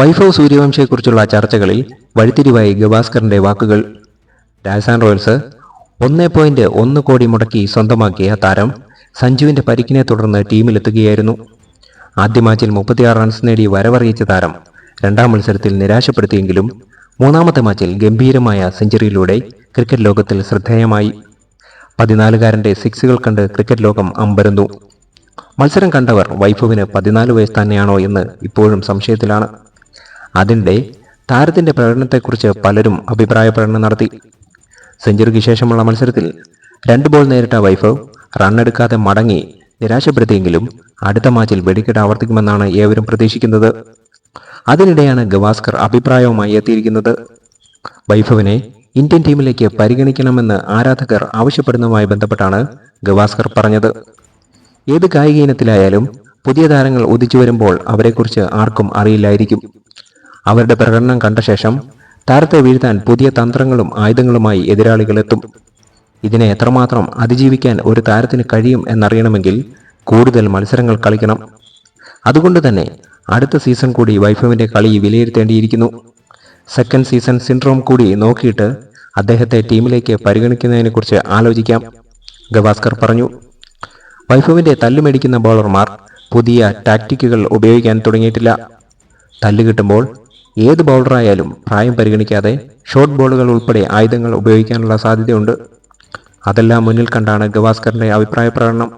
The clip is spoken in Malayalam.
വൈഭവ് സൂര്യവംശയെക്കുറിച്ചുള്ള ചർച്ചകളിൽ വഴിത്തിരിവായി ഗവാസ്കറിന്റെ വാക്കുകൾ. രാജസ്ഥാൻ റോയൽസ് ഒന്നേ പോയിന്റ് ഒന്ന് കോടി മുടക്കി സ്വന്തമാക്കിയ താരം സഞ്ജുവിന്റെ പരിക്കിനെ തുടർന്ന് ടീമിലെത്തുകയായിരുന്നു. ആദ്യ മാച്ചിൽ മുപ്പത്തിയാറ് റൺസ് നേടി വരവറിയിച്ച താരം രണ്ടാം മത്സരത്തിൽ നിരാശപ്പെടുത്തിയെങ്കിലും മൂന്നാമത്തെ മാച്ചിൽ ഗംഭീരമായ സെഞ്ചുറിയിലൂടെ ക്രിക്കറ്റ് ലോകത്തിൽ ശ്രദ്ധേയമായി. പതിനാലുകാരന്റെ സിക്സുകൾ കണ്ട് ക്രിക്കറ്റ് ലോകം അമ്പരന്നു. മത്സരം കണ്ടവർ വൈഭവിന് പതിനാല് വയസ്സ് തന്നെയാണോ എന്ന് ഇപ്പോഴും സംശയത്തിലാണ്. അതിനിടെ താരത്തിന്റെ പ്രകടനത്തെക്കുറിച്ച് പലരും അഭിപ്രായ പ്രകടനം നടത്തി. സെഞ്ചുറിക്ക് ശേഷമുള്ള മത്സരത്തിൽ രണ്ട് ബോൾ നേരിട്ട വൈഭവ് റണ്ണെടുക്കാതെ മടങ്ങി നിരാശപ്പെടുത്തിയെങ്കിലും അടുത്ത മാച്ചിൽ വെടിക്കെട്ട് ആവർത്തിക്കുമെന്നാണ് ഏവരും പ്രതീക്ഷിക്കുന്നത്. അതിനിടെയാണ് ഗവാസ്കർ അഭിപ്രായവുമായി എത്തിയിരിക്കുന്നത്. വൈഭവിനെ ഇന്ത്യൻ ടീമിലേക്ക് പരിഗണിക്കണമെന്ന് ആരാധകർ ആവശ്യപ്പെടുന്നതുമായി ബന്ധപ്പെട്ടാണ് ഗവാസ്കർ പറഞ്ഞത്. ഏത് കായിക ഇനത്തിലായാലും പുതിയ താരങ്ങൾ ഉദിച്ചു വരുമ്പോൾ അവരെക്കുറിച്ച് ആർക്കും അറിയില്ലായിരിക്കും. അവരുടെ പ്രകടനം കണ്ട ശേഷം താരത്തെ വീഴ്ത്താൻ പുതിയ തന്ത്രങ്ങളും ആയുധങ്ങളുമായി എതിരാളികൾ എത്തും. ഇതിനെ എത്രമാത്രം അതിജീവിക്കാൻ ഒരു താരത്തിന് കഴിയും എന്നറിയണമെങ്കിൽ കൂടുതൽ മത്സരങ്ങൾ കളിക്കണം. അതുകൊണ്ട് തന്നെ അടുത്ത സീസൺ കൂടി വൈഫവിന്റെ കളി വിലയിരുത്തേണ്ടിയിരിക്കുന്നു. സെക്കൻഡ് സീസൺ സിൻഡ്രോം കൂടി നോക്കിയിട്ട് അദ്ദേഹത്തെ ടീമിലേക്ക് പരിഗണിക്കുന്നതിനെക്കുറിച്ച് ആലോചിക്കാം. ഗവാസ്കർ പറഞ്ഞു വൈഫവിന്റെ തല്ലുമേടിക്കുന്ന ബോളർമാർ പുതിയ ടാക്ടിക്കുകൾ ഉപയോഗിക്കാൻ തുടങ്ങിയിട്ടില്ല. തല്ല് കിട്ടുമ്പോൾ ഏത് ബൗളറായാലും പ്രായം പരിഗണിക്കാതെ ഷോർട്ട് ബോളുകൾ ഉൾപ്പെടെ ആയുധങ്ങൾ ഉപയോഗിക്കാനുള്ള സാധ്യതയുണ്ട്. അതെല്ലാം മുന്നിൽ കണ്ടാണ് ഗവാസ്കറിന്റെ അഭിപ്രായ പ്രകടനം.